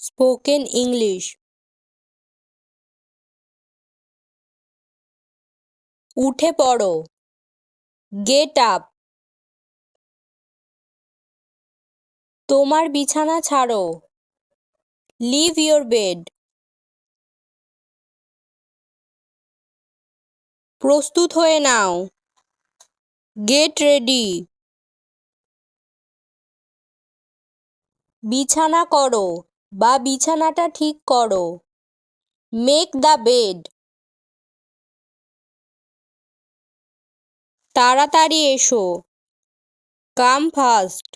Spoken English উঠে পড়ো। Get up তোমার বিছানা ছাড়ো। লিভ ইয়োর বেড প্রস্তুত হয়ে নাও। গেট রেডি বিছানা করো। বা বিছানাটা ঠিক করো। মেক দ্য বেড তাড়াতাড়ি এসো। কাম ফাস্ট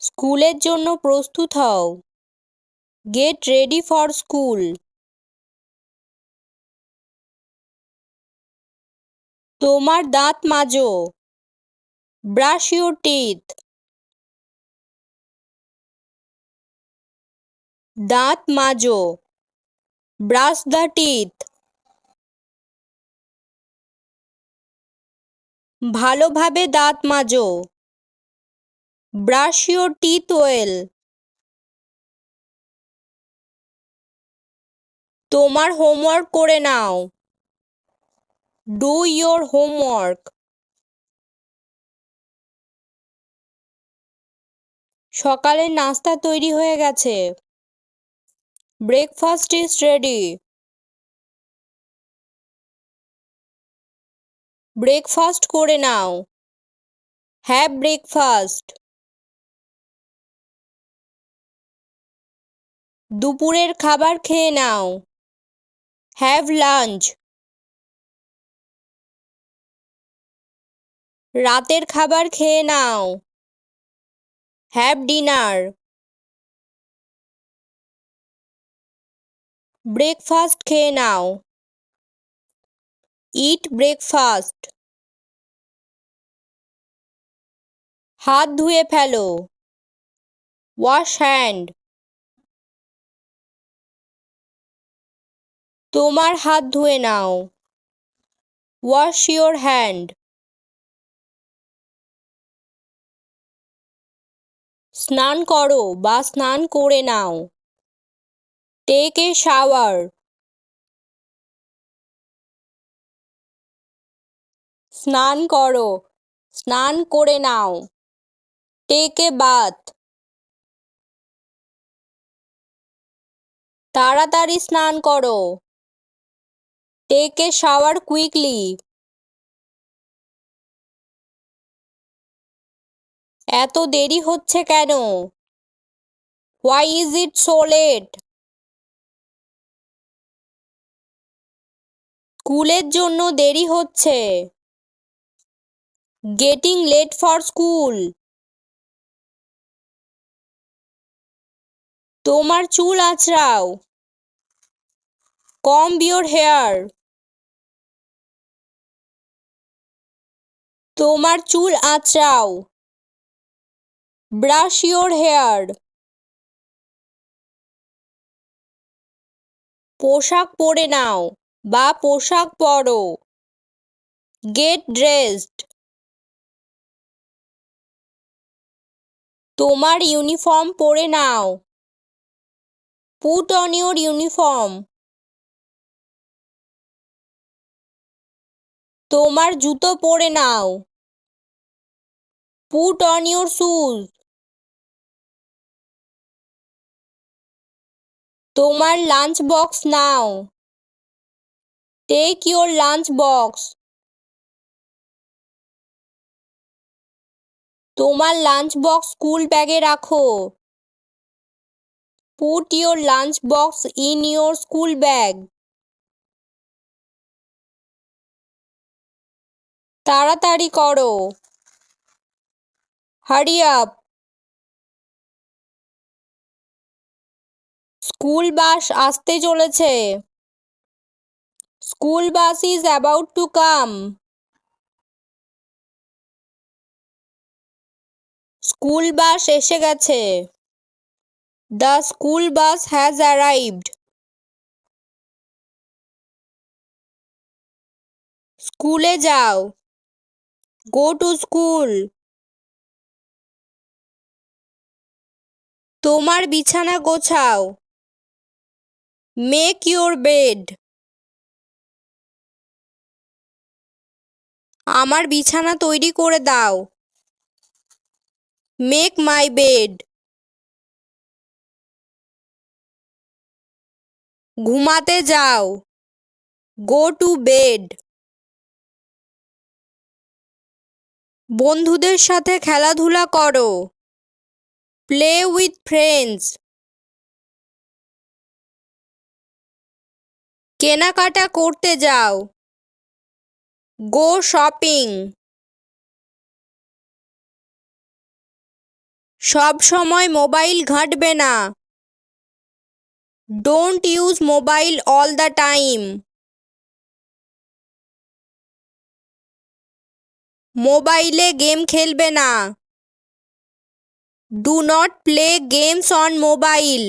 স্কুলের জন্য প্রস্তুত হও। গেট রেডি ফর স্কুল তোমার দাঁত মাজো। ব্রাশ ইউর টিথ দাঁত মাজো। ব্রাশ দ্য টিথ ভালোভাবে দাঁত মাজো। ব্রাশ ইউর টিথ ওয়েল তোমার হোমওয়ার্ক করে নাও। ডু ইয়োর হোমওয়ার্ক সকালের নাস্তা তৈরি হয়ে গেছে। ব্রেকফাস্ট ইজ রেডি ব্রেকফাস্ট করে নাও। হ্যাভ ব্রেকফাস্ট দুপুরের খাবার খেয়ে নাও। হ্যাভ লাঞ্চ রাতের খাবার খেয়ে নাও। হ্যাভ ডিনার ব্রেকফাস্ট খেয়ে নাও। Eat breakfast. হাত ধুয়ে ফেলো। Wash hand. তোমার হাত ধুয়ে নাও। Wash your hand. স্নান করো বা স্নান করে নাও। টেক এ শাওয়ার স্নান করো স্নান করে নাও টেক এ বাথ তাড়াতাড়ি স্নান করো টেক শাওয়ার কুইকলি এত দেরি হচ্ছে কেন why is it so late স্কুলের জন্য দেরি হচ্ছে। গেটিং লেট ফর স্কুল তোমার চুল আঁচড়াও কম ইয়োর হেয়ার তোমার চুল আঁচড়াও ব্রাশ ইয়োর হেয়ার পোশাক পরে নাও। বা পোশাক পরো। গেট ড্রেসড তোমার ইউনিফর্ম পরে নাও। পুট অন ইউর ইউনিফর্ম তোমার জুতো পরে নাও। পুট অন ইউর শুজ তোমার লাঞ্চ বক্স নাও। টেক ইউর লাঞ্চ বক্স তোমার লাঞ্চ বক্স স্কুল ব্যাগে রাখো। Put your lunch box in your school bag তাড়াতাড়ি করো। হারি আপ স্কুল বাস আসতে চলেছে। School bus is about to come. School bus এসে গেছে। The school bus has arrived. স্কুলে যাও। Go to school. তোমার বিছানা গোছাও। Make your bed. আমার বিছানা তৈরি করে দাও। মেক মাই বেড ঘুমাতে যাও। গো টু বেড বন্ধুদের সাথে খেলাধুলা করো। প্লে উইথ ফ্রেন্ডস কেনাকাটা করতে যাও। Go shopping. সব সময় মোবাইল ঘাঁটবে না। Don't use mobile all the time মোবাইলে গেম খেলবে না। Do not play games on mobile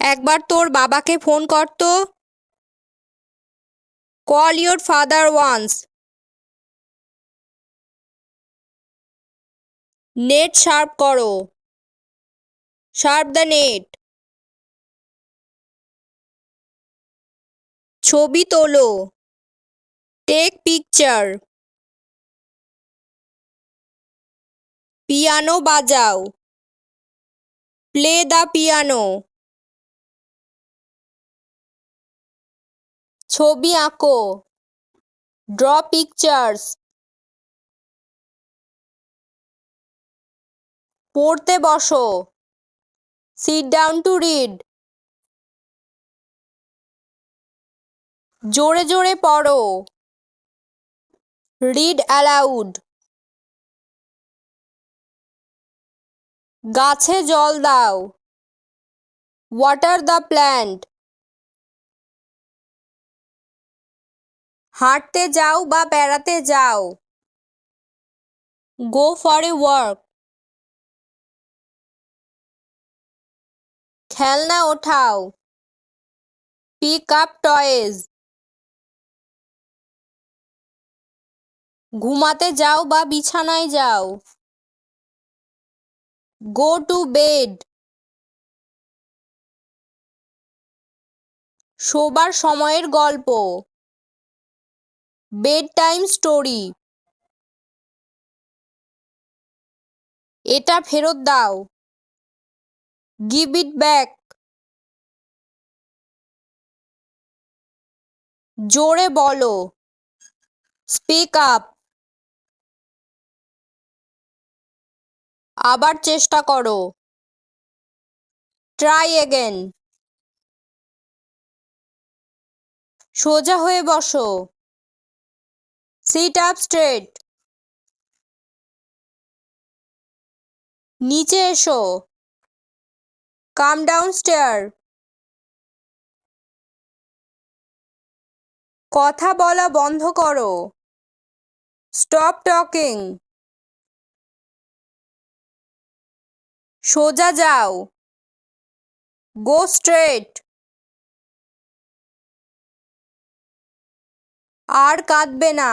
একবার তোর বাবাকে ফোন করতো call your father once net sharp করো শার্প দ্য নেট ছবি তোলো টেক পিকচার পিয়ানো বাজাও প্লে দ্য পিয়ানো ছবি আঁকো। ড্র পিকচার্স পড়তে বসো। সিট ডাউন টু রিড জোরে জোরে পড়ো। রিড অ্যালাউড গাছে জল দাও। ওয়াটার দ্য প্ল্যান্ট হাঁটতে যাও বা বেড়াতে যাও। গো ফর এ ওয়ার্ক খেলনা ওঠাও। পিক আপ টয়েজ ঘুমাতে যাও বা বিছানায় যাও। গো টু বেড শোবার সময়ের গল্প। বেড টাইম স্টোরি এটা ফেরত দাও। গিভ ইট ব্যাক জোরে বলো। স্পিক আপ আবার চেষ্টা করো। ট্রাই এগেন সোজা হয়ে বসো। সিট আপ স্ট্রেট নিচে এসো। কাম ডাউন স্টেয়ার কথা বলা বন্ধ করো। স্টপ টকিং সোজা যাও। গো স্ট্রেট আর কাঁদবে না।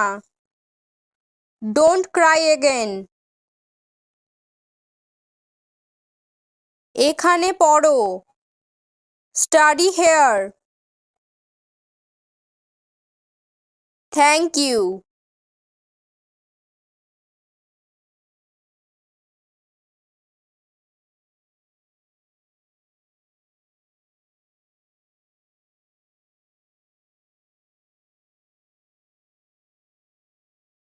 Don't Cry Again. এখানে পড়ো। Study hair thank you